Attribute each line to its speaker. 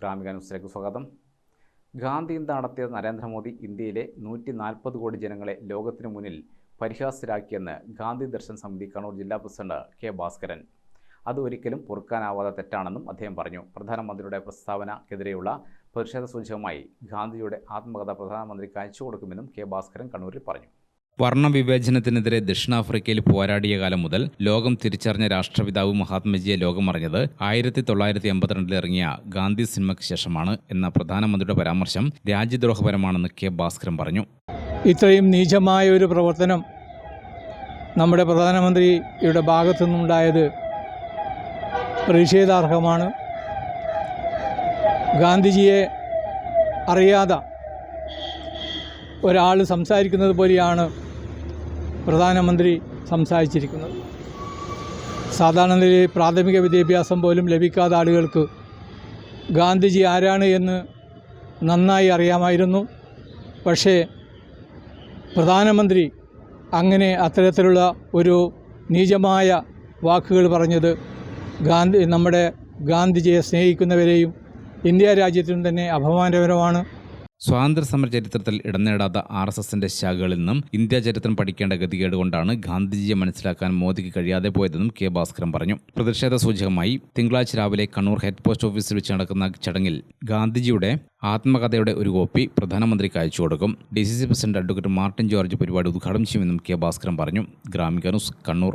Speaker 1: ഗ്രാമിക ന്യൂസിലേക്ക് സ്വാഗതം. ഗാന്ധി നടത്തിയ നരേന്ദ്രമോദി ഇന്ത്യയിലെ നൂറ്റി നാൽപ്പത് കോടി ജനങ്ങളെ ലോകത്തിനു മുന്നിൽ പരിഹാസ്യരാക്കിയെന്ന് ഗാന്ധി ദർശൻ സമിതി കണ്ണൂർ ജില്ലാ പ്രസിഡന്റ് കെ ഭാസ്കരൻ. അത് ഒരിക്കലും പൊറുക്കാനാവാത്ത തെറ്റാണെന്നും അദ്ദേഹം പറഞ്ഞു. പ്രധാനമന്ത്രിയുടെ പ്രസ്താവനക്കെതിരെയുള്ള പ്രതിഷേധ സൂചകമായി ഗാന്ധിയുടെ ആത്മകഥ പ്രധാനമന്ത്രിക്ക് അയച്ചു കൊടുക്കുമെന്നും കെ ഭാസ്കരൻ കണ്ണൂരിൽ പറഞ്ഞു.
Speaker 2: വർണവിവേചനത്തിനെതിരെ ദക്ഷിണാഫ്രിക്കയിൽ പോരാടിയ കാലം മുതൽ ലോകം തിരിച്ചറിഞ്ഞ രാഷ്ട്രപിതാവ് മഹാത്മജിയെ ലോകമറിഞ്ഞത് ആയിരത്തി തൊള്ളായിരത്തി എൺപത്തിരണ്ടിൽ ഇറങ്ങിയ ഗാന്ധി സിനിമയ്ക്ക് ശേഷമാണ് എന്ന പ്രധാനമന്ത്രിയുടെ പരാമർശം രാജ്യദ്രോഹപരമാണെന്ന് കെ ഭാസ്കരൻ പറഞ്ഞു.
Speaker 3: ഇത്രയും നീചമായ ഒരു പ്രവർത്തനം നമ്മുടെ പ്രധാനമന്ത്രിയുടെ ഭാഗത്തു നിന്നുണ്ടായത് പ്രതിഷേധാർഹമാണ്. ഗാന്ധിജിയെ അറിയാതെ ഒരാൾ സംസാരിക്കുന്നത് പോലെയാണ് പ്രധാനമന്ത്രി സംസാരിച്ചിരിക്കുന്നത്. സാധാരണ നിലയിൽ പ്രാഥമിക വിദ്യാഭ്യാസം പോലും ലഭിക്കാത്ത ആളുകൾക്ക് ഗാന്ധിജി ആരാണ് എന്ന് നന്നായി അറിയാമായിരുന്നു. പക്ഷേ പ്രധാനമന്ത്രി അങ്ങനെ അത്തരത്തിലുള്ള ഒരു നീചമായ വാക്കുകൾ പറഞ്ഞത് ഗാന്ധി നമ്മുടെ ഗാന്ധിജിയെ സ്നേഹിക്കുന്നവരെയും ഇന്ത്യ രാജ്യത്തിനും തന്നെ അപമാനകരമാണ്.
Speaker 2: സ്വാതന്ത്ര്യ സമര ചരിത്രത്തിൽ ഇടം നേടാത്ത ആർ എസ് എസിന്റെ ശാഖകളിൽ നിന്നും ഇന്ത്യ ചരിത്രം പഠിക്കേണ്ട ഗതികേട് കൊണ്ടാണ് ഗാന്ധിജിയെ മനസ്സിലാക്കാൻ മോദിക്ക് കഴിയാതെ പോയതെന്നും കെ ഭാസ്കരൻ പറഞ്ഞു. പ്രതിഷേധ സൂചകമായി തിങ്കളാഴ്ച രാവിലെ കണ്ണൂർ ഹെഡ് പോസ്റ്റ് ഓഫീസിൽ വെച്ച് നടക്കുന്ന ചടങ്ങിൽ ഗാന്ധിജിയുടെ ആത്മകഥയുടെ ഒരു കോപ്പി പ്രധാനമന്ത്രിക്ക് അയച്ചു കൊടുക്കും. D C C president advocate Martin George പരിപാടി ഉദ്ഘാടനം ചെയ്യുമെന്നും കെ ഭാസ്കരൻ പറഞ്ഞു. ഗ്രാമിക ന്യൂസ് കണ്ണൂർ.